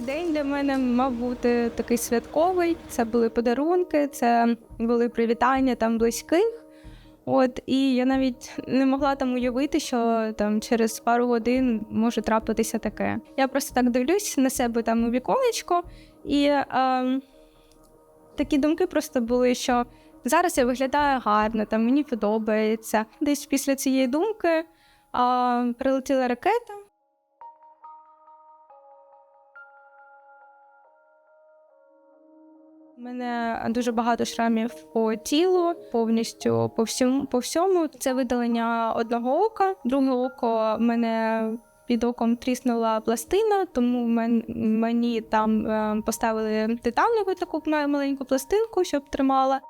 день для мене мав бути такий святковий. Це були подарунки, це були привітання там близьких. От і я навіть не могла там уявити, що там через пару годин може трапитися таке. Я просто так дивлюсь на себе там у віконечко, і е, такі думки просто були, що зараз я виглядаю гарно, там мені подобається. Десь після цієї думки е, прилетіла ракета. У мене дуже багато шрамів по тілу, повністю по всьому, по всьому. Це видалення одного ока, друге око в мене під оком тріснула пластина, тому мен, мені там е, поставили титанову таку маленьку пластинку, щоб тримала.